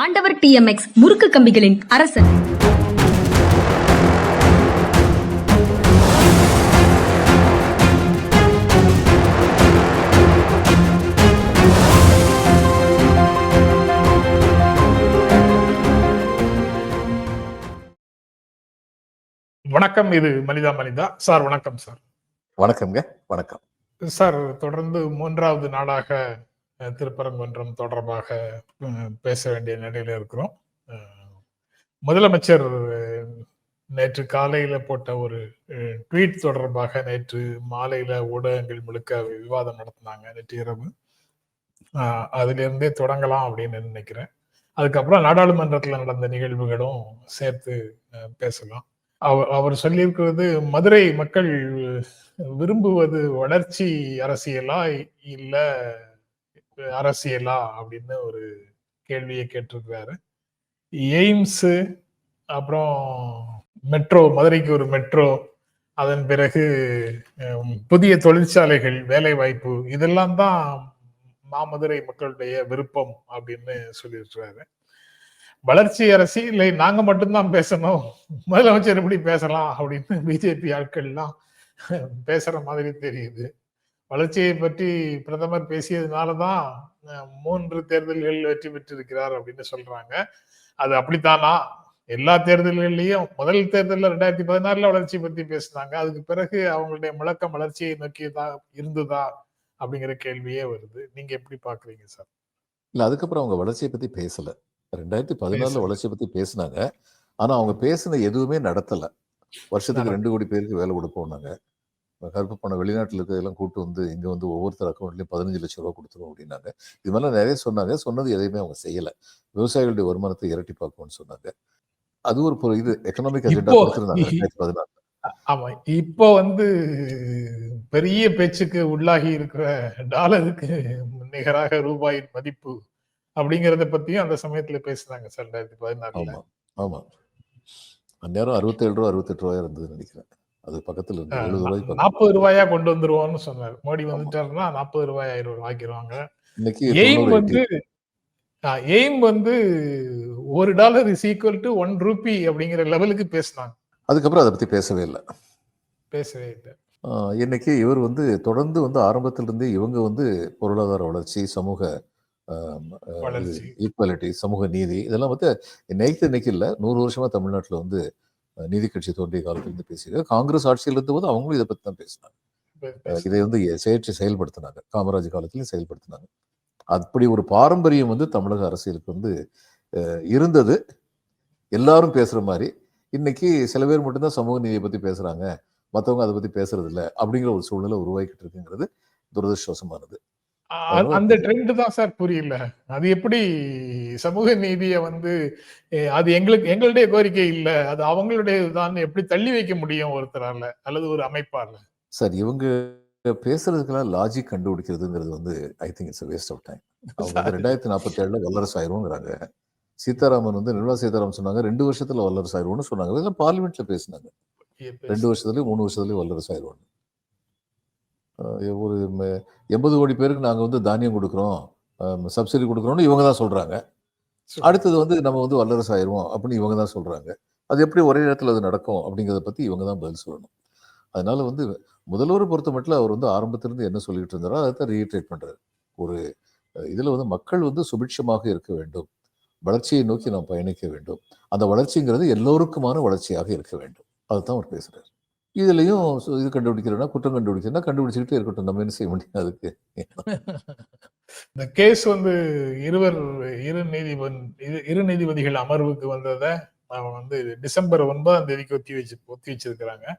ஆண்டவர் டிஎம்எக்ஸ் முறுக்கு கம்பிகளின் அரசன். வணக்கம் இது மனிதா மனிதா. சார் வணக்கம் சார். வணக்கம்ங்க வணக்கம். சார் தொடர்ந்து மூன்றாவது நாளாக அஹ், திருப்பரங்குன்றம் தொடர்பாக பேச வேண்டிய நிலையில இருக்கிறோம். முதலமைச்சர் நேற்று காலையில போட்ட ஒரு ட்வீட் தொடர்பாக நேற்று மாலையில ஊடகங்கள் முழுக்க விவாதம் நடத்தினாங்க நேற்று இரவு. அதுல இருந்தே தொடங்கலாம் அப்படின்னு நினைக்கிறேன். அதுக்கப்புறம் நாடாளுமன்றத்தில் நடந்த நிகழ்வுகளும் சேர்த்து பேசலாம். அவர் அவர் சொல்லியிருக்கிறது மதுரை மக்கள் விரும்புவது வளர்ச்சி அரசியலா இல்லை அரசியலா அப்படின்னு ஒரு கேள்வியை கேட்டிருக்கிறாரு. எய்ம்ஸு அப்புறம் மெட்ரோ மதுரைக்கு ஒரு மெட்ரோ அதன் பிறகு புதிய தொழிற்சாலைகள் வேலை வாய்ப்பு இதெல்லாம் தான் மாமதுரை மக்களுடைய விருப்பம் அப்படின்னு சொல்லியிருக்கிறாரு. வளர்ச்சி அரசியலை நாங்க மட்டும்தான் பேசணும் முதலமைச்சர் எப்படி பேசலாம் அப்படின்னு பிஜேபி ஆட்கள்லாம் பேசுற மாதிரி தெரியுது. வளர்ச்சியை பற்றி பிரதமர் பேசியதுனாலதான் அஹ், மூன்று தேர்தல்கள் வெற்றி பெற்றிருக்கிறார் அப்படின்னு சொல்றாங்க. அது அப்படித்தானா? எல்லா தேர்தல்கள்லயும் முதல் தேர்தலில் ரெண்டாயிரத்தி பதினாறுல வளர்ச்சி பத்தி பேசினாங்க. அதுக்கு பிறகு அவங்களுடைய முழக்கம் வளர்ச்சியை நோக்கியதா இருந்ததா அப்படிங்கிற கேள்வியே வருது. நீங்க எப்படி பாக்குறீங்க சார்? இல்ல அதுக்கப்புறம் அவங்க வளர்ச்சியை பத்தி பேசல. ரெண்டாயிரத்தி பதினாலுல. வளர்ச்சியை பத்தி பேசினாங்க. ஆனா அவங்க பேசின எதுவுமே நடத்தல. வருஷத்துக்கு. ரெண்டு கோடி பேருக்கு வேலை கொடுப்போம்னாங்க. கருப்பு பணம் வெளிநாட்டுல இருக்கிறதெல்லாம் கூட்டு வந்து இங்க வந்து ஒவ்வொருத்தர் அக்கௌண்ட்லயும் பதினஞ்சு லட்சம் ரூபாய் கொடுத்துரும் அப்படின்னாங்க. இது மாதிரிலாம் நிறைய சொன்னாங்க. சொன்னது எதையுமே அவங்க செய்யல. விவசாயிகளுடைய வருமானத்தை இரட்டி பார்க்கணும்னு சொன்னாங்க. அது ஒரு இது எக்கனாமிக் அஜெண்டா கொடுத்திருந்தாங்க ரெண்டாயிரத்தி பதினாலு ஆமா. இப்போ வந்து பெரிய பேச்சுக்கு உள்ளாகி இருக்கிற டாலருக்கு நிகராக ரூபாயின் மதிப்பு அப்படிங்கறத பத்தியும் அந்த சமயத்துல பேசுனாங்க சார் ரெண்டாயிரத்தி பதினாறுல. ஆமா. ஆமா. அந்நேரம் அறுபத்தேழு ரூபா அறுபத்தெட்டு ரூபாயா இருந்ததுன்னு நினைக்கிறேன். அது பக்கத்துல இருந்து. நாற்பது ரூபாயா கொண்டு வந்துருவோம்னு சொன்னார். மோடி வந்துட்டாருன்னா நாற்பது ரூபாய் ஆயிரம் ரூபாய் ஆக்கிடுவாங்க இன்னைக்கு எய்ம் வந்து எய்ம் வந்து ஒரு dollar is equal to one rupee அப்படிங்கிற லெவலுக்கு பேசினாங்க. அதுக்கப்புறம் அதை பத்தி பேசவே இல்லை. பேசவே இல்லை. இன்னைக்கு இவர் வந்து தொடர்ந்து வந்து ஆரம்பத்திலிருந்தே இவங்க வந்து பொருளாதார வளர்ச்சி சமூக ஈக்குவாலிட்டி சமூக நீதி இதெல்லாம் வந்து நேற்று இன்னைக்கு இல்லை நூறு வருஷமா தமிழ்நாட்டில் வந்து நீதி கட்சி தோன்றிய காலத்திலிருந்து பேசியிருக்காங்க காங்கிரஸ் ஆட்சியில் இருந்தபோது அவங்களும் இதை பத்தி தான் பேசினாங்க. இதை வந்து செயற்றி செயல்படுத்தினாங்க. காமராஜ் காலத்திலையும் செயல்படுத்தினாங்க. அப்படி ஒரு பாரம்பரியம் வந்து தமிழக அரசியலுக்கு வந்து இருந்தது. எல்லாரும் பேசுற மாதிரி இன்னைக்கு சில பேர் மட்டும்தான் சமூக நீதியை பத்தி பேசுறாங்க. மத்தவங்க அதை பத்தி பேசுறது இல்ல அப்படிங்கிற ஒரு சூழ்நிலை உருவாக்கிட்டு இருக்குங்கிறது துரதிருஷ்டவசமானது. அந்த ட்ரெண்ட் தான் சார் புரியல. அது எப்படி சமூக நீதியை வந்து அது எங்களுக்கு எங்களுடைய கோரிக்கை இல்ல. அது அவங்களுடைய தான் எப்படி தள்ளி வைக்க முடியும் ஒருத்தரால? அல்லது ஒரு அமைப்பால? சார் இவங்க பேசுறதுக்கெல்லாம் லாஜிக் கண்டுபிடிக்கிறதுங்கிறது வந்து I think it's waste of time அவங்க ரெண்டாயிரத்தி நாற்பத்தி ஏழுல வல்லரசு ஆயிரும்ங்கிறாங்க. சீதாராமன் வந்து நிர்மலா சீதாராமன் சொன்னாங்க ரெண்டு வருஷத்துல வல்லரசு ஆயிரும்னு சொன்னாங்க. இதெல்லாம் பார்லிமெண்ட்ல பேசினாங்க. ரெண்டு வருஷத்துலயும் மூணு வருஷத்துலயும் வல்லரசு அஹ் ஒரு எண்பது கோடி பேருக்கு நாங்க வந்து தானியம் கொடுக்குறோம். சப்சிடி கொடுக்குறோம்னு இவங்க தான் சொல்றாங்க. அடுத்தது வந்து நம்ம வந்து வல்லரசு ஆயிடுவோம் அப்படின்னு இவங்க தான் சொல்றாங்க. அது எப்படி ஒரே நேரத்தில் அது நடக்கும் அப்படிங்கிறத பத்தி இவங்க தான் பதில் சொல்லணும். அதனால வந்து முதல்வரை பொறுத்த மட்டும் அவர் வந்து ஆரம்பத்திலிருந்து என்ன சொல்லிட்டு இருந்தாரோ அதை தான் ரீட்ரேட் பண்றாரு. ஒரு இதுல வந்து மக்கள் வந்து சுபிட்சமாக இருக்க வேண்டும். வளர்ச்சியை நோக்கி நாம் பயணிக்க வேண்டும். அந்த வளர்ச்சிங்கிறது எல்லோருக்குமான வளர்ச்சியாக இருக்க வேண்டும். அதுதான் அவர் பேசுறாரு. இதுலேயும் சு- இது கண்டுபிடிக்கிறனா குற்றம் கண்டுபிடிச்சிருந்தா கண்டுபிடிச்சிக்கிட்டே இருக்கட்டும். நம்ம என்ன செய்ய முடியும் அதுக்கு? இந்த கேஸ் வந்து இருவர் இரு நீதிபதி இரு- இரு நீதிபதிகள் அமர்வுக்கு வந்ததை அவன் வந்து டிசம்பர் ஒன்பதாம் தேதிக்கு ஒத்தி வச்சு ஒத்தி வச்சிருக்கிறாங்க.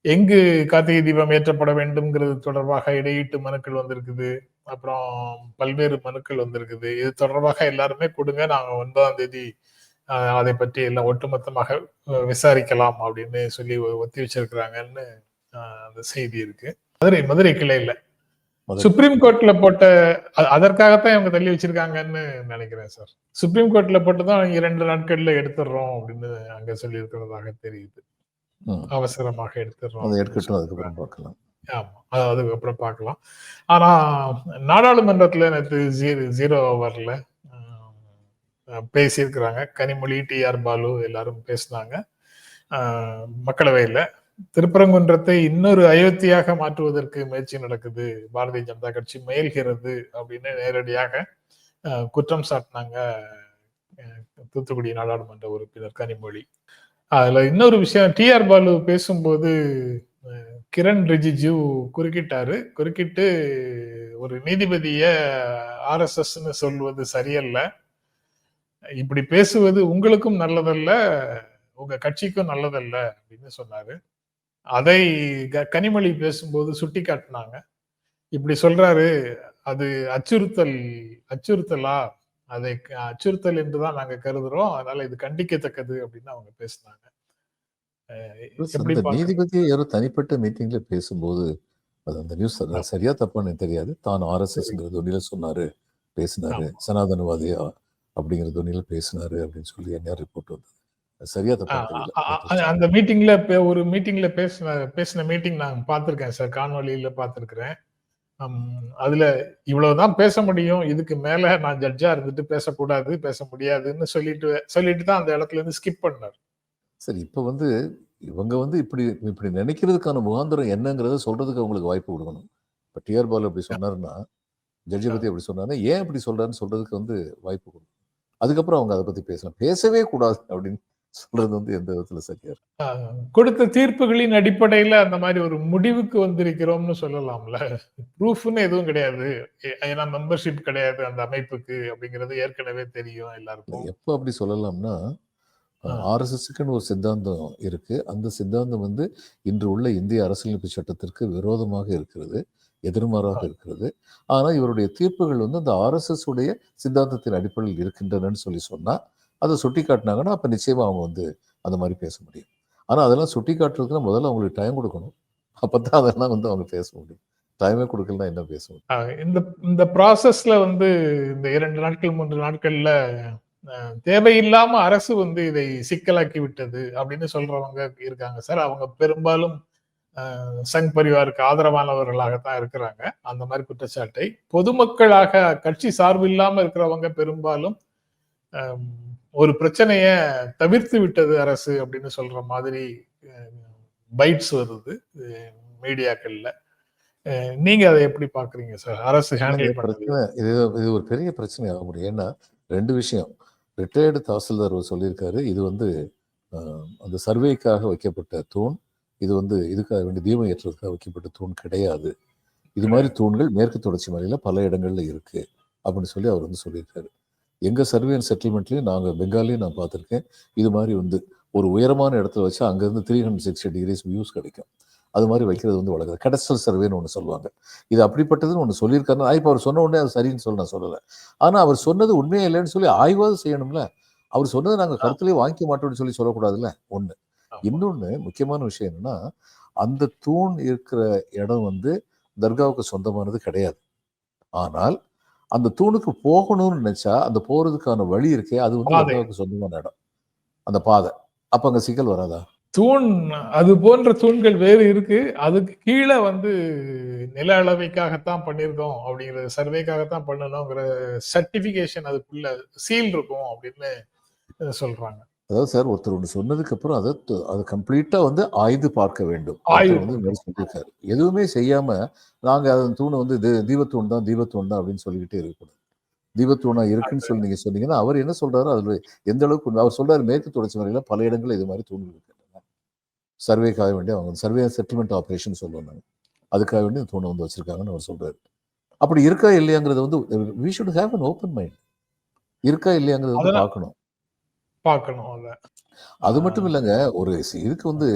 எங்கு கார்த்திகை தீபம் ஏற்றப்பட வேண்டும்ங்கிறது தொடர்பாக இடையீட்டு மனுக்கள் வந்திருக்குது. அப்புறம் பல்வேறு மனுக்கள் வந்திருக்குது. இது தொடர்பாக எல்லாருமே கொடுங்க. நாங்கள் ஒன்பதாம் தேதி அதை பற்றி எல்லாம் ஒட்டுமொத்தமாக விசாரிக்கலாம் அப்படின்னு சொல்லி ஒத்தி வச்சிருக்கிறாங்கன்னு அந்த செய்தி இருக்கு. மதுரை மதுரை கிளையில. சுப்ரீம் கோர்ட்ல போட்ட அதற்காகத்தான் இவங்க தள்ளி வச்சிருக்காங்கன்னு நினைக்கிறேன் சார். சுப்ரீம் கோர்ட்ல போட்டு தான் இரண்டு நாட்கள்ல எடுத்துடுறோம் அப்படின்னு அங்க சொல்லி இருக்கிறதாக தெரியுது. அவசரமாக எடுத்துடுறோம் அதை எடுக்கட்டும் அதுக்கப்புறம் பார்க்கலாம். ஆமா அது அதுக்கப்புறம் பார்க்கலாம். ஆனா நாடாளுமன்றத்துல நேற்று ஜீரோ ஜீரோ வரல. அஹ், பேசியிருக்கிறாங்க. கனிமொழி டி ஆர் பாலு எல்லாரும் பேசினாங்க. மக்களவையில். திருப்பரங்குன்றத்தை இன்னொரு அயோத்தியாக மாற்றுவதற்கு முயற்சி நடக்குது. பாரதிய ஜனதா கட்சி முயல்கிறது அப்படின்னு நேரடியாக குற்றம் சாட்டினாங்க தூத்துக்குடி நாடாளுமன்ற உறுப்பினர் கனிமொழி. அதுல இன்னொரு விஷயம் டி ஆர் பாலு பேசும்போது கிரண் ரிஜிஜு குறுக்கிட்டாரு. குறுக்கிட்டு ஒரு நீதிபதிய ஆர்எஸ்எஸ்ன்னு சொல்வது சரியல்ல. இப்படி பேசுவது உங்களுக்கும் நல்லதல்ல உங்க கட்சிக்கும் நல்லதல்ல அப்படின்னு சொன்னாரு. அதை கனிமொழி பேசும்போது சுட்டி காட்டினாங்க. இப்படி சொல்றாரு அது அச்சுறுத்தல் அச்சுறுத்தலா? அதை அச்சுறுத்தல் என்றுதான் நாங்க கருதுறோம். அதனால இது கண்டிக்கத்தக்கது அப்படின்னு அவங்க பேசினாங்க? நீதிபதி யாரோ தனிப்பட்ட மீட்டிங்ல பேசும்போது அது அந்த நியூஸ் சரியா தப்பான்னு தெரியாது. தான் ஆர்எஸ்எஸ்ங்கிற தொனியில சொன்னாரு பேசினாரு. சனாதனவாதியா? அப்படிங்கிற தொனியில பேசினாரு அப்படின்னு சொல்லி என்ன ரிப்போர்ட் வந்தது? சரியா அந்த மீட்டிங்ல ஒரு மீட்டிங்ல பேசின பேசின மீட்டிங் நான் பார்த்திருக்கேன் சார் காணொலியில பார்த்திருக்கிறேன். அதுல இவ்வளவுதான் பேச முடியும். இதுக்கு மேல நான் ஜட்ஜா இருந்துட்டு பேசக்கூடாது பேச முடியாதுன்னு சொல்லிட்டு சொல்லிட்டு தான் அந்த இடத்துல இருந்து ஸ்கிப் பண்ணார். சரி இப்ப வந்து இவங்க வந்து இப்படி இப்படி நினைக்கிறதுக்கான முகாந்திரம் என்னங்கிறத சொல்றதுக்கு அவங்களுக்கு வாய்ப்பு கொடுக்கணும். இப்ப டிஆர் பாலு அப்படி சொன்னாருன்னா ஜட்ஜை பத்தி அப்படி சொன்னாருன்னா ஏன் அப்படி சொல்றாருன்னு சொல்றதுக்கு வந்து வாய்ப்பு கொடுக்கணும். அதுக்கப்புறம் அவங்க அதை பத்தி பேசலாம் பேசவே கூடாது அப்படின்னு சொல்றது வந்து எந்த விதத்துல சரியா கொடுத்த தீர்ப்புகளின் அடிப்படையில அந்த மாதிரி ஒரு முடிவுக்கு வந்திருக்கிறோம்னு சொல்லலாம்ல. ப்ரூஃப்னு எதுவும் கிடையாது. ஏன்னா மெம்பர்ஷிப் கிடையாது அந்த அமைப்புக்கு அப்படிங்கிறது ஏற்கனவே தெரியும் எல்லாருக்கும். எப்போ அப்படி சொல்லலாம்னா. ஆர்எஸ்எஸ்க்குன்னு ஒரு சித்தாந்தம் இருக்கு. அந்த சித்தாந்தம் வந்து இன்று உள்ள இந்திய அரசியலமைப்பு சட்டத்திற்கு விரோதமாக இருக்கிறது எதிர்மாறாக இருக்கிறது. ஆனா இவருடைய தீர்ப்புகள் வந்து அந்த ஆர்எஸ்எஸ் உடைய சித்தாந்தத்தின் அடிப்படையில் இருக்கின்றனன்னு சொல்லி சொன்னா அதை சுட்டி காட்டினாங்கன்னா அப்ப நிச்சயமா அவங்க வந்து அந்த மாதிரி பேச முடியும். ஆனா அதெல்லாம் சுட்டி காட்டுறதுக்கு முதல்ல அவங்களுக்கு டைம் கொடுக்கணும். அப்பதான் அதெல்லாம் வந்து அவங்க பேச முடியும். டைமே கொடுக்கலன்னா என்ன பேச முடியும்? ஆஹ் இந்த இந்த ப்ராசஸ்ல வந்து இந்த இரண்டு நாட்கள் மூன்று நாட்கள்ல தேவையில்லாம அரசு வந்து இதை சிக்கலாக்கி விட்டது அப்படின்னு சொல்றவங்க இருக்காங்க சார். அவங்க பெரும்பாலும் சங் பரிவாருக்கு ஆதரவானவர்களாகத்தான் இருக்கிறாங்க. அந்த மாதிரி குற்றச்சாட்டை பொதுமக்களாக கட்சி சார்பு இல்லாம இருக்கிறவங்க பெரும்பாலும் ஒரு பிரச்சனைய தவிர்த்து விட்டது அரசு அப்படின்னு சொல்ற மாதிரி பைட்ஸ் வருது மீடியாக்கள்ல. நீங்க அதை எப்படி பாக்குறீங்க சார்? அரசு ஹேண்டில் இது இது ஒரு பெரிய பிரச்சனை ஆக முடியும். ஏன்னா ரெண்டு விஷயம். ரிட்டையர்டு தாசில்தார் அவர் சொல்லியிருக்காரு இது வந்து அந்த சர்வேக்காக வைக்கப்பட்ட தூண் இது வந்து இதுக்காக வேண்டிய தீபம் ஏற்றுறதுக்காக வைக்கப்பட்ட தூண் கிடையாது. இது மாதிரி தூண்கள் மேற்கு தொடர்ச்சி மலையில பல இடங்கள்ல இருக்கு அப்படின்னு சொல்லி அவர் வந்து சொல்லியிருக்காரு. எங்க சர்வே அண்ட் செட்டில்மெண்ட்லயும் நாங்க பெங்காலையும் நான் பார்த்திருக்கேன். இது மாதிரி வந்து ஒரு உயரமான இடத்துல வச்சு அங்கிருந்து three hundred sixty degrees views கிடைக்கும். அது மாதிரி வைக்கிறது வந்து வழக்கம். கடஸ்டல் சர்வேன்னு ஒன்று சொல்லுவாங்க. இது அப்படிப்பட்டதுன்னு ஒன்று சொல்லியிருக்காருன்னா இப்போ அவர் சொன்ன உடனே அது சரின்னு சொல்லி நான் சொல்லலை. ஆனால் அவர் சொன்னது உண்மையே இல்லைன்னு சொல்லி ஆய்வாவது செய்யணும்ல. அவர் சொன்னதை நாங்கள் கருத்துலேயே வாங்கிக்க மாட்டோம்னு சொல்லி சொல்லக்கூடாதுல்ல ஒன்று இன்னொன்று முக்கியமான விஷயம் என்னன்னா அந்த தூண் இருக்கிற இடம் வந்து தர்காவுக்கு சொந்தமானது கிடையாது. ஆனால் அந்த தூணுக்கு போகணும்னு நினைச்சா அந்த போறதுக்கான வழி இருக்கே அது வந்து. தர்காவுக்கு சொந்தமான இடம். அந்த பாதை. அப்ப அங்க சிக்கல் வராதா? தூண் அது போன்ற தூண்கள் வேறு இருக்கு. அதுக்கு கீழே வந்து நில அளவைக்காகத்தான் பண்ணியிருக்கோம் அப்படிங்கிற சர்வேக்காகத்தான் பண்ணணுங்கிற சர்டிபிகேஷன் அதுக்குள்ள சீல் இருக்கும் அப்படின்னு சொல்றாங்க. அதாவது சார் ஒருத்தர் ஒன்று சொன்னதுக்கு அப்புறம் அதை அதை கம்ப்ளீட்டா வந்து ஆய்ந்து பார்க்க வேண்டும். வந்து சொல்லியிருக்காரு. எதுவுமே செய்யாம நாங்க அதன் தூணை வந்து இது தீபத்தூண் தான் தீபத்தூண் தான் அப்படின்னு சொல்லிக்கிட்டே இருக்கக்கூடாது. தீபத்தூணா இருக்குன்னு சொல்லி நீங்க சொன்னீங்கன்னா அவர் என்ன சொல்றாரு அதுல எந்த அளவுக்கு அவர் சொல்றாரு மேற்கு தொடர்ச்சி மலையில பல இடங்கள்ல இது மாதிரி தூண்கள் இருக்கின்றன சர்வேக்காக வேண்டி அவங்க சர்வே செட்டில்மெண்ட் ஆபரேஷன் சொல்லுவோம் நாங்க அதுக்காக வேண்டி இந்த தூணை வந்து வச்சிருக்காங்கன்னு அவர் சொல்றாரு. அப்படி இருக்கா இல்லையாங்கிறது வந்து we should have an open mind இருக்கா இல்லையாங்கிறது வந்து பார்க்கணும். பார்க்கணும் அத. மட்டும் இல்லைங்க ஒரு இதுக்கு வந்து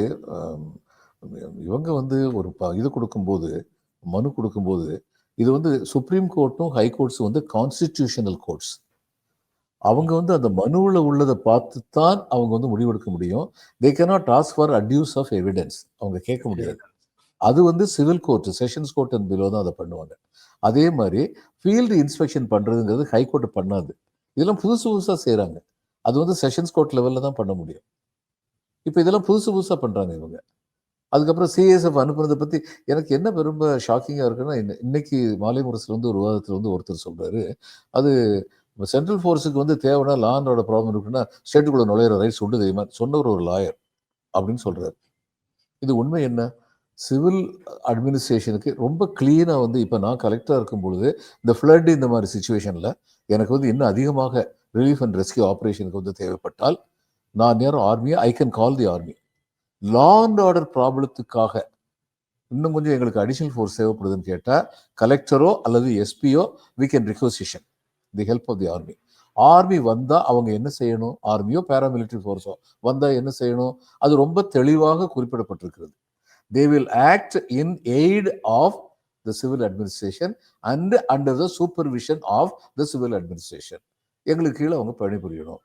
இவங்க வந்து ஒரு இது கொடுக்கும்போது மனு கொடுக்கும்போது இது வந்து சுப்ரீம் கோர்ட்டும் ஹை கோர்ட்ஸும் வந்து கான்ஸ்டிடியூஷனல் கோர்ட்ஸ் அவங்க வந்து அந்த மனுவில் உள்ளதை பார்த்து தான் அவங்க வந்து முடிவெடுக்க முடியும். They cannot ask for adduce of evidence அவங்க கேட்க முடியாது. அது வந்து civil court sessions court and below தான் அதை பண்ணுவாங்க. அதே மாதிரி ஃபீல்டு இன்ஸ்பெக்ஷன் பண்ணுறதுங்கிறது ஹைகோர்ட் பண்ணாது. இதெல்லாம் புதுசு புதுசாக செய்கிறாங்க அது வந்து செஷன்ஸ் கோர்ட் லெவலில் தான் பண்ண முடியும். இப்போ இதெல்லாம் புதுசு புதுசாக பண்ணுறாங்க இவங்க. அதுக்கப்புறம் சிஎஸ்எஃப் அனுப்புறதை பற்றி எனக்கு என்ன ரொம்ப ஷாக்கிங்காக இருக்குன்னா இன்னைக்கு மாலை முரசில் வந்து ஒரு விவாதத்துல வந்து ஒருத்தர் சொல்கிறாரு அது இப்போ சென்ட்ரல் ஃபோர்ஸுக்கு வந்து தேவைன்னா லா அண்டோட ப்ராப்ளம் இருக்குன்னா ஸ்டேட்டுக்குள்ளே நுழையிற ரைட்ஸ் உண்டு தெரியுமா? சொன்னவர் ஒரு லாயர் அப்படின்னு சொல்கிறார் இது உண்மை என்ன? சிவில் அட்மினிஸ்ட்ரேஷனுக்கு ரொம்ப க்ளீனாக வந்து இப்போ நான் கலெக்டராக இருக்கும் பொழுது இந்த ஃப்ளட் இந்த மாதிரி சுச்சுவேஷனில் எனக்கு வந்து இன்னும் அதிகமாக ரிலீஃப் அண்ட் ரெஸ்கியூ ஆப்ரேஷனுக்கு வந்து தேவைப்பட்டால் நான் நேரம் ஆர்மியை I can call the army law and order ப்ராப்ளத்துக்காக இன்னும் கொஞ்சம் எங்களுக்கு அடிஷனல் ஃபோர்ஸ் தேவைப்படுதுன்னு கேட்டால் கலெக்டரோ அல்லது எஸ்பியோ we can requisition the help of the army army வந்தால் அவங்க என்ன செய்யணும்? ஆர்மியோ பேராமிலிட்டரி ஃபோர்ஸோ வந்தால் என்ன செய்யணும்? அது ரொம்ப தெளிவாக குறிப்பிடப்பட்டிருக்கிறது. They will act in aid of the civil administration and under the supervision of the civil administration எங்களுக்கு கீழே அவங்க பணிபுரியணும்.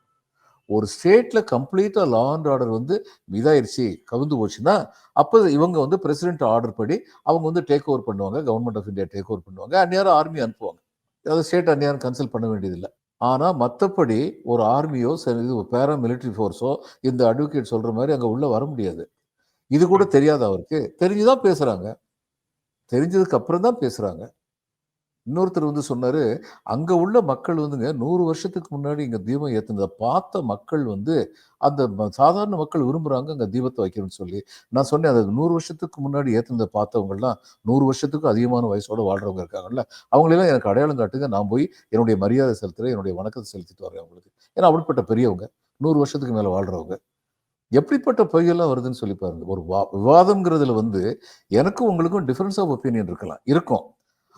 ஒரு ஸ்டேட்டில் கம்ப்ளீட்டாக லா அண்ட் ஆர்டர் வந்து இதாயிருச்சு கவிழ்ந்து போச்சுன்னா அப்போ இவங்க வந்து பிரசிடென்ட் ஆர்டர் படி அவங்க வந்து டேக் ஓவர் பண்ணுவாங்க government of India take over பண்ணுவாங்க அந்நேரம் ஆர்மி அனுப்புவாங்க. அதாவது ஸ்டேட் அன்னியாரும் கன்சல்ட் பண்ண வேண்டியதில்லை. ஆனால் மற்றபடி ஒரு ஆர்மியோ சரி இது பேரா மிலிட்டரி ஃபோர்ஸோ இந்த அட்வொகேட் சொல்கிற மாதிரி அங்கே உள்ளே வர முடியாது. இது கூட தெரியாது அவருக்கு? தெரிஞ்சுதான் பேசுகிறாங்க தெரிஞ்சதுக்கு அப்புறம் தான் பேசுகிறாங்க இன்னொருத்தர் வந்து சொன்னார் அங்கே உள்ள மக்கள் வந்துங்க நூறு வருஷத்துக்கு முன்னாடி இங்கே தீபம் ஏற்றுனதை பார்த்த மக்கள் வந்து அந்த சாதாரண மக்கள் விரும்புகிறாங்க அங்கே தீபத்தை வைக்கணும்னு சொல்லி. நான் சொன்னேன் அது நூறு வருஷத்துக்கு முன்னாடி ஏற்றுனதை பார்த்தவங்கலாம் நூறு வருஷத்துக்கும் அதிகமான வயசோடு வாழ்றவங்க இருக்காங்கல்ல அவங்களெல்லாம் எனக்கு அடையாளம் காட்டுங்க நான் போய் என்னுடைய மரியாதை செலுத்துகிறேன் என்னுடைய வணக்கத்தை செலுத்திட்டு வரேன் அவங்களுக்கு. ஏன்னா அப்படிப்பட்ட பெரியவங்க நூறு வருஷத்துக்கு மேலே வாழ்கிறவங்க எப்படிப்பட்ட பொய்யெல்லாம் வருதுன்னு சொல்லி பாருங்க ஒரு வா- விவாதம்ங்கிறதுல வந்து எனக்கும் உங்களுக்கும் டிஃப்ரென்ஸ் ஆஃப் ஒப்பீனியன் இருக்கலாம் இருக்கும்.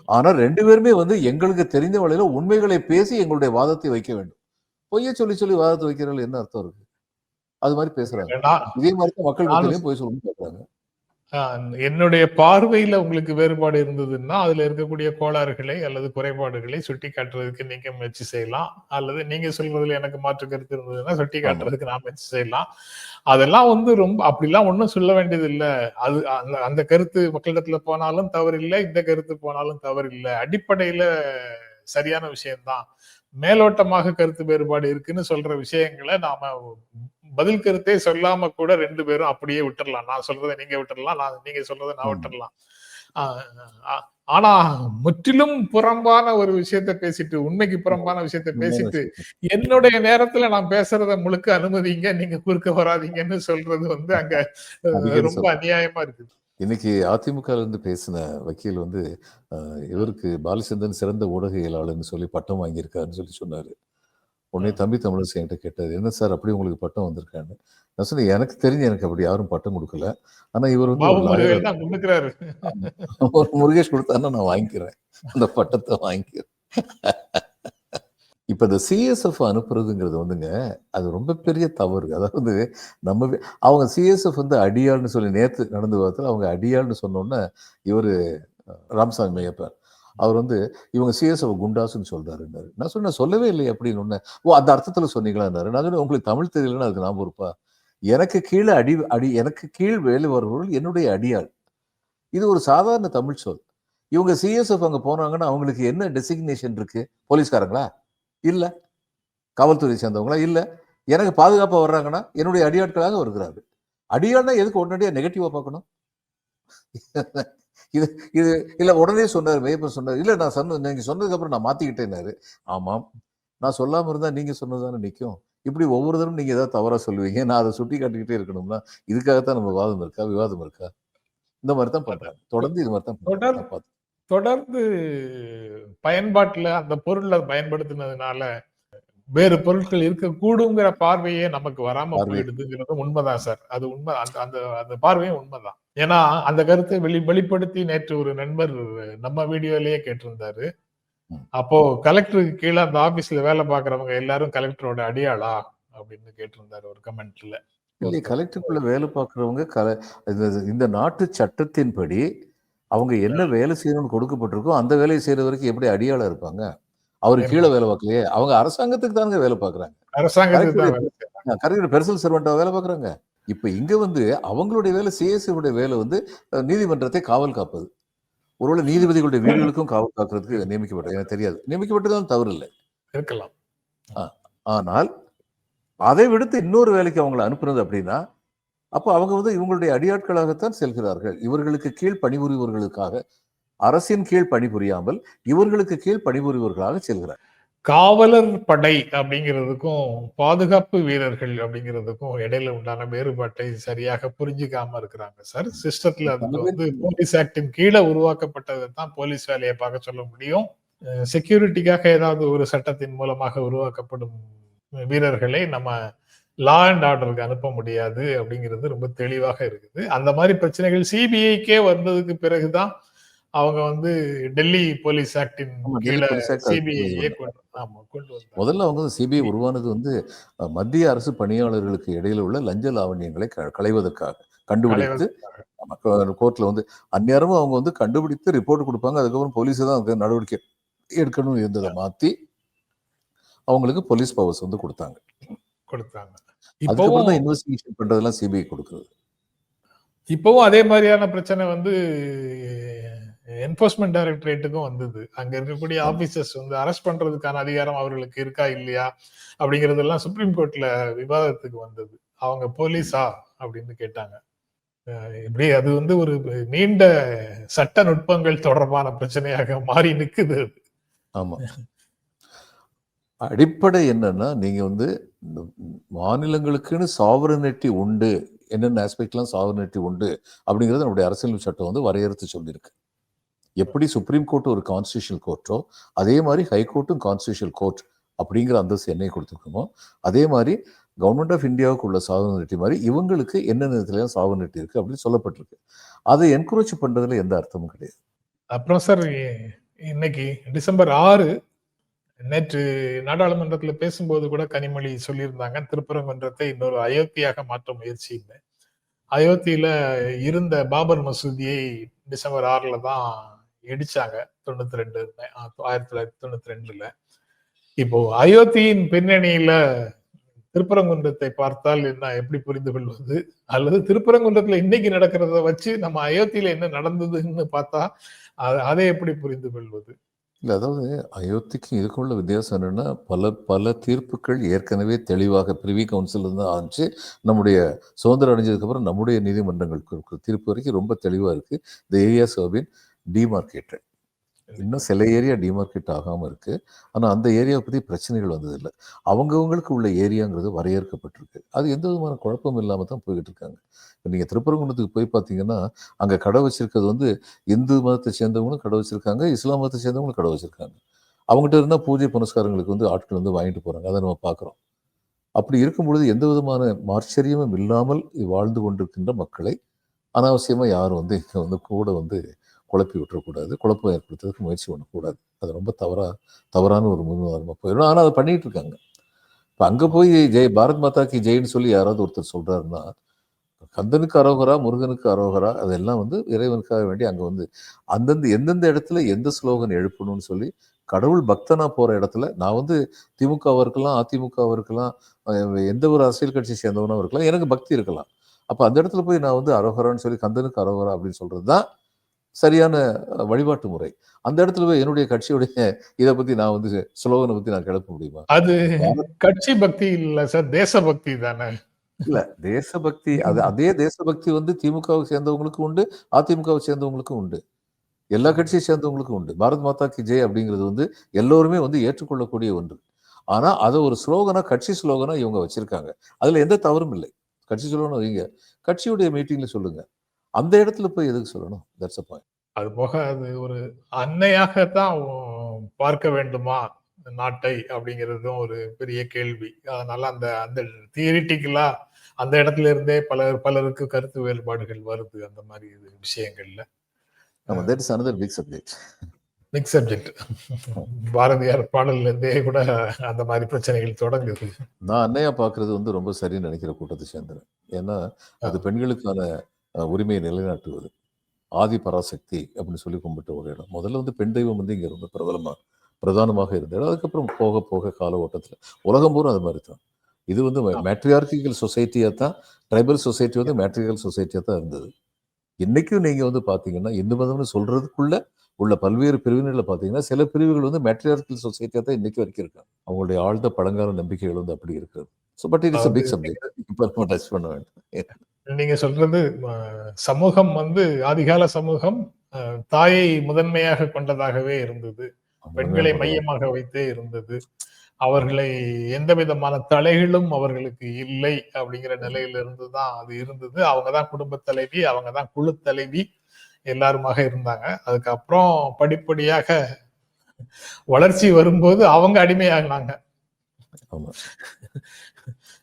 ஆனா ரெண்டு பேருமே வந்து எங்களுக்கு தெரிந்த வழியில உண்மைகளை பேசி எங்களுடைய வாதத்தை வைக்க வேண்டும். பொய்ய சொல்லி சொல்லி வாதத்தை வைக்கிறதுல என்ன அர்த்தம் இருக்கு? அது மாதிரி பேசுறாங்க. இதே மாதிரி மக்கள் போய் சொல்லணும்னு கேட்கறாங்க என்னுடைய பார்வையில உங்களுக்கு வேறுபாடு இருந்ததுன்னா அதுல இருக்கக்கூடிய கோளாறுகளை அல்லது குறைபாடுகளை சுட்டி காட்டுறதுக்கு நீங்க முயற்சி செய்யலாம். அல்லது நீங்க சொல்றதுல எனக்கு மாற்று கருத்து இருந்ததுன்னா சுட்டி காட்டுறதுக்கு நான் முயற்சி செய்யலாம். அதெல்லாம் வந்து ரொம்ப அப்படிலாம் ஒண்ணும் சொல்ல வேண்டியது இல்ல அது அந்த அந்த கருத்து மக்களிடத்துல போனாலும் தவறு இல்லை இந்த கருத்து போனாலும் தவறு இல்லை அடிப்படையில சரியான விஷயம்தான். மேலோட்டமாக கருத்து வேறுபாடு இருக்குன்னு சொல்ற விஷயங்களை நாம பதில் கருத்தே சொல்லாம கூட ரெண்டு பேரும் அப்படியே விட்டுறலாம். நான் சொல்றதை நீங்க விட்டுறலாம். நான் நீங்க சொல்றதை நான். விட்டுறலாம். ஆனா முற்றிலும் புறம்பான ஒரு விஷயத்த பேசிட்டு உண்மைக்கு புறம்பான விஷயத்த பேசிட்டு என்னுடைய நேரத்துல நான் பேசுறத முழுக்க அனுமதிங்க. நீங்க குறுக்க வராதீங்கன்னு சொல்றது வந்து அங்க ரொம்ப. அநியாயமா இருக்குது. இன்னைக்கு அதிமுக இருந்து பேசின வக்கீல் வந்து இவருக்கு பாலச்சந்திரன் சிறந்த ஊடகவியலாளர்னு சொல்லி பட்டம் வாங்கியிருக்காருன்னு சொல்லி சொன்னாரு. உடனே. தம்பி தமிழரசு என்கிட்ட கேட்டாரு என்ன சார் அப்படி உங்களுக்கு பட்டம் வந்திருக்கான்னு? நான் சொன்னேன் எனக்கு தெரிஞ்சு எனக்கு அப்படி யாரும் பட்டம் கொடுக்கல. ஆனா இவர் வந்து ஒரு முருகேஷ் கொடுத்தாருன்னா நான் வாங்கிக்கிறேன். அந்த பட்டத்தை வாங்கிக்கிறேன். இப்ப இந்த சிஎஸ்எஃப் அனுப்புறதுங்கிறது வந்துங்க அது ரொம்ப பெரிய தவறு. அதாவது நம்ம அவங்க சிஎஸ்எஃப் வந்து அடியாள்னு சொல்லி நேத்து நடந்த விதத்தில் அவங்க அடியாள்னு சொன்னோன்னே இவர் ராமசாமி மையப்பன் அவர் வந்து இவங்க சிஎஸ்எஃப் குண்டாசுன்னு சொல்றாருன்னாரு. நான் சொன்னேன் சொல்லவே இல்லை அப்படின்னு ஒன்று ஓ அந்த அர்த்தத்தில் சொன்னீங்களான்னாரு. நான் சொன்னேன் உங்களுக்கு தமிழ் தெரியலன்னு அதுக்கு ஞாபகம் இருப்பா? எனக்கு கீழே அடி அடி எனக்கு கீழ் வேலை வருபவர்கள் என்னுடைய அடியாள். இது ஒரு சாதாரண தமிழ் சொல். இவங்க சிஎஸ்எஃப் அங்கே போனாங்கன்னா அவங்களுக்கு என்ன டெசிக்னேஷன் இருக்கு? போலீஸ்காரங்களா? இல்லை. காவல்துறை சேர்ந்தவங்களா? இல்லை. எனக்கு பாதுகாப்பாக வர்றாங்கன்னா என்னுடைய அடியாட்களாக வருகிறார்கள். அடியாள்னா எதுக்கு உடனடியாக நெகட்டிவாக பார்க்கணும்? இது இது இல்ல உடனே சொன்னார் மேய்ப்பன் சொன்னார். இல்ல நான் சொன்ன நீங்க சொன்னதுக்கு அப்புறம் நான் மாத்திக்கிட்டேனாரு ஆமாம். நான் சொல்லாம இருந்தா நீங்க சொன்னதானே நிக்கும். இப்படி ஒவ்வொரு தரம் நீங்க ஏதாவது தவறா சொல்லுவீங்க. நான் அதை சுட்டி காட்டிக்கிட்டே இருக்கணும்னா இதுக்காகத்தான் நம்ம வாதம் இருக்கா? விவாதம் இருக்கா? இந்த மாதிரி தான் பண்றாங்க. தொடர்ந்து இது மாதிரி தான். தொடர்ந்து பயன்பாட்டுல அந்த பொருளை பயன்படுத்தினதுனால வேறு பொருட்கள் இருக்கக்கூடுங்கிற பார்வையே நமக்கு வராம. போயிடுதுங்கிறது உண்மைதான் சார். அது உண்மை அந்த அந்த அந்த பார்வையும் உண்மைதான். ஏன்னா அந்த கருத்தை வெளி வெளிப்படுத்தி நேற்று ஒரு நண்பர் நம்ம வீடியோலயே கேட்டிருந்தாரு. அப்போ கலெக்டருக்கு கீழே அந்த ஆபீஸ்ல வேலை பார்க்கறவங்க எல்லாரும் கலெக்டரோட அடியாளா? அப்படின்னு கேட்டிருந்தாரு ஒரு கமெண்ட்ல. இல்லை கலெக்டருக்குள்ள வேலை பார்க்குறவங்க கல இந்த- இந்த நாட்டு சட்டத்தின்படி அவங்க என்ன வேலை செய்யணும்னு கொடுக்கப்பட்டிருக்கோ அந்த வேலையை செய்யற வரைக்கும் எப்படி அடியாளா இருப்பாங்க? அவரு கீழே வேலை பார்க்கலையே. அவங்க அரசாங்கத்துக்கு தாங்க வேலை பார்க்குறாங்க. அரசாங்கத்துக்கு. கரெக்ட். பெர்சனல் சர்வெண்டா வேலை பார்க்குறாங்க. இப்ப இங்க வந்து அவங்களுடைய வேலை சிஎஸ்சி உடைய வேலை வந்து நீதிமன்றத்தை காவல் காப்பது. ஒருவேளை நீதிபதிகளுடைய வீடுகளுக்கும் காவல் காக்கிறதுக்கு நியமிக்கப்பட்டது. எனக்கு தெரியாது. நியமிக்கப்பட்டதும் தவறு இல்லை. இருக்கலாம். ஆனால் அதை விடுத்து இன்னொரு வேலைக்கு அவங்களை அனுப்புனது அப்படின்னா அப்போ அவங்க வந்து இவங்களுடைய அடியாட்களாகத்தான் செல்கிறார்கள். இவர்களுக்கு கீழ் பணிபுரிவர்களுக்காக அரசின் கீழ் பணிபுரியாமல் இவர்களுக்கு கீழ் பணிபுரிவர்களாக செல்கிறார். காவலர் படை அப்படிங்கிறதுக்கும் பாதுகாப்பு வீரர்கள் அப்படிங்கிறதுக்கும் இடையில உண்டான வேறுபாட்டை சரியாக புரிஞ்சுக்காம இருக்கிறாங்க சார். சிஸ்டத்துல அதுக்கு வந்து போலீஸ் ஆக்டின் கீழே உருவாக்கப்பட்டதை தான் போலீஸ் வேலையை பார்க்க சொல்ல முடியும். செக்யூரிட்டிக்காக ஏதாவது ஒரு சட்டத்தின் மூலமாக உருவாக்கப்படும் வீரர்களை நம்ம லா அண்ட் ஆர்டருக்கு அனுப்ப முடியாது அப்படிங்கிறது ரொம்ப தெளிவாக இருக்குது. அந்த மாதிரி பிரச்சனைகள் சிபிஐக்கே வந்ததுக்கு பிறகுதான் அவங்க வந்து டெல்லி போலீஸ் ஆக்டின் வந்தாங்க. முதல்ல அவங்க சிபிஐ உருவானது வந்து மத்திய அரசு பணியாளர்களுக்கு இடையில உள்ள லஞ்ச லாவண்யங்களை களைவதற்காக கண்டுபிடித்து. கோர்ட்ல வந்து அந்நேரமும் அவங்க வந்து கண்டுபிடித்து ரிப்போர்ட் கொடுப்பாங்க. அதுக்கப்புறம் போலீஸ் தான் அதுக்கு நடவடிக்கை எடுக்கணும் இருந்ததை மாத்தி அவங்களுக்கு போலீஸ் பவர்ஸ் வந்து கொடுத்தாங்க. கொடுத்தாங்க. அதுக்கப்புறம் இப்பவும் தான் இன்வெஸ்டிகேஷன் பண்றதெல்லாம் சிபிஐ கொடுக்குறது இப்பவும் அதே மாதிரியான பிரச்சனை வந்து என்போர்ஸ்மெண்ட் டைரக்டரேட்டுக்கும் வந்தது. அங்க இருக்கக்கூடிய. ஆபீசர்ஸ் வந்து அரெஸ்ட் பண்றதுக்கான அதிகாரம் அவர்களுக்கு இருக்கா இல்லையா அப்படிங்கறதெல்லாம் சுப்ரீம் கோர்ட்ல விவாதத்துக்கு வந்தது. அவங்க போலீஸா அப்படின்னு கேட்டாங்க. அஹ் இப்படி அது வந்து ஒரு நீண்ட சட்ட நுட்பங்கள் தொடர்பான பிரச்சனையாக மாறி நிக்குது அது. ஆமா. அடிப்படை என்னன்னா நீங்க வந்து இந்த மாநிலங்களுக்குன்னு சாவரனிட்டி உண்டு என்னென்ன ஆஸ்பெக்ட்லாம் சாவரனிட்டி உண்டு அப்படிங்கிறது நம்முடைய அரசியல் சட்டம் வந்து வரையறுத்து சொல்லியிருக்கு. எப்படி சுப்ரீம் கோர்ட் ஒரு கான்ஸ்டியூஷனல் கோர்ட்டோ அதே மாதிரி ஹைகோர்ட்டும் கான்ஸ்டியூஷனல் கோர்ட் அப்படிங்கிற அந்தஸ்து என்னை கொடுத்துருக்கோமோ அதே மாதிரி கவர்மெண்ட் ஆஃப் இந்தியாவுக்கு உள்ள சாவரனிட்டி மாதிரி இவங்களுக்கு என்னென்ன விதத்துலயும் சாவரனிட்டி இருக்கு அப்படின்னு சொல்லப்பட்டிருக்கு. அதை என்கரேஜ் பண்றதுல எந்த அர்த்தமும் கிடையாது. அப்புறம் சார் இன்னைக்கு டிசம்பர் ஆறு நேற்று நாடாளுமன்றத்தில் பேசும்போது கூட கனிமொழி சொல்லியிருந்தாங்க திருப்பரங்குன்றத்தை இன்னொரு அயோத்தியாக மாற்ற முயற்சின்னு அயோத்தியில இருந்த பாபர் மசூதியை டிசம்பர் ஆறுல தான் இடிச்சாங்க தொண்ணூத்தி ரெண்டு ஆயிரத்தி தொள்ளாயிரத்தி தொண்ணூத்தி ரெண்டுல இப்போ அயோத்தியின் பின்னணியில திருப்பரங்குன்றத்தை பார்த்தால் என்ன எப்படி புரிந்து கொள்வது? அல்லது திருப்பரங்குன்றத்துல இன்னைக்கு நடக்கிறத வச்சு நம்ம அயோத்தியில என்ன நடந்ததுன்னு பார்த்தா அதை எப்படி புரிந்து கொள்வது? இல்லை அதாவது அயோத்திக்கும் இதுக்குள்ள வித்தியாசம் என்னன்னா பல பல தீர்ப்புகள் ஏற்கனவே தெளிவாக பிரிவி கவுன்சில் இருந்து ஆரம்பிச்சு நம்முடைய சுதந்திரம் அடைஞ்சதுக்கப்புறம் நம்முடைய நீதிமன்றங்கள் தீர்ப்பு வரைக்கும் ரொம்ப தெளிவாக இருக்கு. இந்த ஏரியாஸ் சோபின் டிமார்க்கேட்டட் இன்னும் சில ஏரியா டிமார்க்கெட் ஆகாமல் இருக்குது ஆனால் அந்த ஏரியாவை பற்றி பிரச்சனைகள் வந்ததில்லை. அவங்கவுங்களுக்கு உள்ள ஏரியாங்கிறது வரையறுக்கப்பட்டிருக்கு. அது எந்த விதமான குழப்பம் இல்லாமல் தான் போய்கிட்டு இருக்காங்க. இப்போ நீங்கள் திருப்பரங்குன்றத்துக்கு போய் பார்த்தீங்கன்னா அங்கே கடை வச்சிருக்கிறது வந்து இந்து மதத்தை சேர்ந்தவங்களும் கடை வச்சிருக்காங்க இஸ்லாம் மதத்தை சேர்ந்தவங்களும் கடை வச்சிருக்காங்க. அவங்ககிட்ட இருந்தால் பூஜை புனஸ்காரங்களுக்கு வந்து ஆட்கள் வந்து வாங்கிட்டு போகிறாங்க அதை நம்ம பார்க்குறோம் அப்படி இருக்கும் பொழுது எந்த விதமான மார்ச்சரியமும் இல்லாமல் வாழ்ந்து கொண்டிருக்கின்ற மக்களை அனாவசியமாக யாரும் வந்து இங்கே வந்து கூட வந்து குழப்பி விட்டுறக்கூடாது. குழப்பம் ஏற்படுத்துறதுக்கு முயற்சி பண்ணக்கூடாது. அது ரொம்ப தவறாக தவறான ஒரு முன்னுதாரணமாக போயிடும். ஆனால் அதை பண்ணிட்டு இருக்காங்க இப்போ அங்கே போய் ஜெய் பாரத் மாதாக்கு ஜெயின்னு சொல்லி யாராவது ஒருத்தர் சொல்கிறாருன்னா கந்தனுக்கு அரோகரா முருகனுக்கு அரோகரா அதெல்லாம் வந்து இறைவனுக்காக வேண்டி அங்கே வந்து அந்தந்த எந்தெந்த இடத்துல எந்த ஸ்லோகன் எழுப்பணும்னு சொல்லி கடவுள் பக்தனாக போகிற இடத்துல நான் வந்து திமுகவாக இருக்கலாம் அதிமுகவாக இருக்கலாம் எந்த ஒரு அரசியல் கட்சி சேர்ந்தவனாக இருக்கலாம் எனக்கு பக்தி இருக்கலாம். அப்போ அந்த இடத்துல போய் நான் வந்து அரோகரான்னு சொல்லி கந்தனுக்கு அரோகரா அப்படின்னு சொல்கிறது தான் சரியான வழிபாட்டு முறை. அந்த இடத்துல போய் என்னுடைய கட்சியுடைய இதை பத்தி நான் வந்து ஸ்லோகனை பத்தி நான் கிளப்ப முடியுமா? அது கட்சி பக்தி இல்ல சார் தேசபக்தி தானே? இல்ல தேசபக்தி அது அதே தேசபக்தி வந்து திமுகவை சேர்ந்தவங்களுக்கும் உண்டு அதிமுகவை சேர்ந்தவங்களுக்கும் உண்டு. எல்லா கட்சியை சேர்ந்தவங்களுக்கும் உண்டு. பாரத் மாதா கி ஜெய் அப்படிங்கிறது வந்து எல்லோருமே வந்து ஏற்றுக்கொள்ளக்கூடிய ஒன்று. ஆனா அதை ஒரு ஸ்லோகனா கட்சி ஸ்லோகனா இவங்க வச்சிருக்காங்க. அதுல எந்த தவறும் இல்லை. கட்சி ஸ்லோகனை வைங்க. கட்சியுடைய மீட்டிங்ல சொல்லுங்க. அந்த இடத்துல போய் எதுக்கு சொல்லணும்? தட்ஸ் அ பாயிண்ட் அது போக அது ஒரு அன்னையாகத்தான் பார்க்க வேண்டுமா? நாட்டை அப்படிங்கிறதும் ஒரு பெரிய கேள்வி. அதனால அந்த அந்த தியரிட்டிக்கலா அந்த இடத்துல இருந்தே பலர் பலருக்கு கருத்து வேறுபாடுகள் வருது அந்த மாதிரி இது விஷயங்கள்ல. நம்ம that is another big subject big subject Bharathiyar பாடல்ல இருந்தே கூட அந்த மாதிரி பிரச்சனைகள் தொடங்குது. நான் அன்னையா பார்க்கிறது வந்து ரொம்ப சரின்னு நினைக்கிற கூட்டத்தை சேர்ந்தேன் ஏன்னா அது பெண்களுக்கான உரிமையை நிலைநாட்டுவது. ஆதி பராசக்தி அப்படின்னு சொல்லி கும்பிட்ட ஒரு இடம். முதல்ல வந்து பெண் தெய்வம் வந்து இங்க ரொம்ப பிரபலமா பிரதானமாக இருந்த இடம் அதுக்கப்புறம் போக போக கால ஓட்டத்துல. உலகம் பூரா அது மாதிரி தான். இது வந்து மேட்ரியார்கிக்கல் சொசைட்டியா தான் ட்ரைபல் சொசைட்டி வந்து மேட்ரிகல் சொசைட்டியா தான் இருந்தது. இன்னைக்கும் நீங்க வந்து பாத்தீங்கன்னா இந்து மதம்னு சொல்றதுக்குள்ள உள்ள பல்வேறு பிரிவினர்ல பாத்தீங்கன்னா சில பிரிவுகள் வந்து மேட்ரியார்கல் சொசைட்டியா தான் இன்னைக்கு வரைக்கும் இருக்காங்க அவங்களுடைய ஆழ்ந்த பழங்கால நம்பிக்கைகள் வந்து அப்படி இருக்கிறது so but it is big subject இப்போ நம்ம டச் பண்ண வேண்டாம். நீங்க சொல்றது சமூகம் வந்து ஆதிகால சமூகம் தாயை முதன்மையாக கொண்டதாகவே இருந்தது. பெண்களை மையமாக வைத்தே இருந்தது. அவர்களை எந்த விதமான தலைகளும் அவர்களுக்கு இல்லை அப்படிங்கிற நிலையில இருந்து தான் அது இருந்தது. அவங்க தான் குடும்ப தலைவி அவங்க தான் குழு தலைவி எல்லாருமாக இருந்தாங்க. அதுக்கப்புறம் படிப்படியாக வளர்ச்சி வரும்போது அவங்க அடிமையாகினாங்க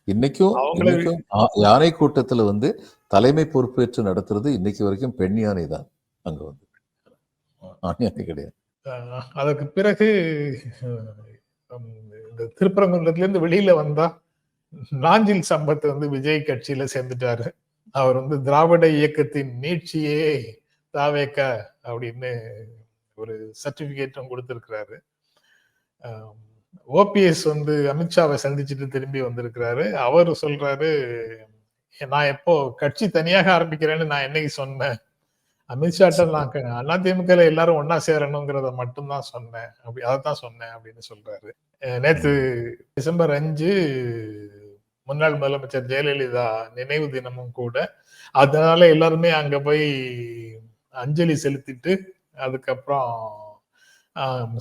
இன்னைக்கும் இன்னைக்கும் யானை கூட்டத்துல வந்து தலைமை பொறுப்பேற்று நடத்துறது இன்னைக்கு வரைக்கும் பெண் யானை தான் அங்க வந்து. ஆண் யானை கிடையாது. அதற்கு பிறகு இந்த திருப்பரங்குன்றத்துல இருந்து வெளியில வந்தா நாஞ்சில் சம்பத் வந்து விஜய் கட்சியில சேர்ந்துட்டாரு. அவர் வந்து திராவிட இயக்கத்தின் நீட்சியே தாவேக்க அப்படின்னு ஒரு சர்டிபிகேட்டும் கொடுத்திருக்கிறாரு. ஓபிஎஸ் வந்து அமித்ஷாவை சந்திச்சுட்டு திரும்பி வந்திருக்கிறாரு. அவர் சொல்றாரு நான் எப்போ கட்சி தனியாக ஆரம்பிக்கிறேன்னு நான் என்னைக்கு சொன்னேன்? அமித்ஷாட்ட நான் அதிமுக எல்லாரும் ஒன்னா சேரணுங்கிறத மட்டும்தான் சொன்னேன். அப்படி அதைத்தான் சொன்னேன் அப்படின்னு சொல்றாரு. நேத்து டிசம்பர் அஞ்சு முன்னாள் முதலமைச்சர் ஜெயலலிதா நினைவு தினமும் கூட அதனால எல்லாருமே அங்க போய் அஞ்சலி செலுத்திட்டு அதுக்கப்புறம்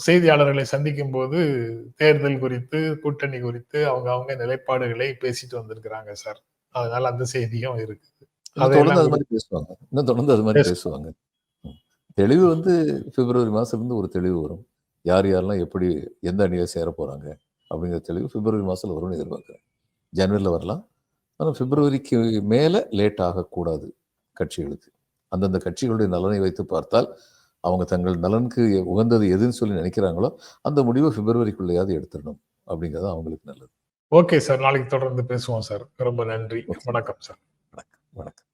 செய்தியாளர்களை சந்திக்கும் போது தேர்தல் குறித்து கூட்டணி குறித்து அவங்க அவங்க நிலைப்பாடுகளை பேசிட்டு வந்திருக்கிறாங்க சார். அதனால அந்த செய்தியும் இருக்கு இன்னும் அதெல்லாம் தொடர்ந்து அது மாதிரி பேசுவாங்க. இன்னும் தொடர்ந்து அது மாதிரி பேசு- பேசுவாங்க. தெளிவு வந்து பிப்ரவரி மாசத்துல இருந்து ஒரு தெளிவு வரும். யார் யாரெல்லாம் எப்படி எந்த அணியை சேர போறாங்க அப்படிங்கிற தெளிவு பிப்ரவரி மாசத்துல வரும்னு எதிர்பார்க்கிறேன். ஜனவரியில வரலாம். ஆனால் பிப்ரவரிக்கு மேல லேட் ஆகக்கூடாது கட்சிகளுக்கு. அந்தந்த கட்சிகளுடைய நலனை வைத்து பார்த்தால் அவங்க தங்கள் நலனுக்கு உகந்தது எதுன்னு சொல்லி நினைக்கிறாங்களோ அந்த முடிவை பிப்ரவரிக்குள்ளேயாவது எடுத்துடணும் அப்படிங்கிறது அவங்களுக்கு நல்லது. ஓகே சார் நாளைக்கு தொடர்ந்து பேசுவோம் சார். ரொம்ப நன்றி. வணக்கம் சார். வணக்கம்.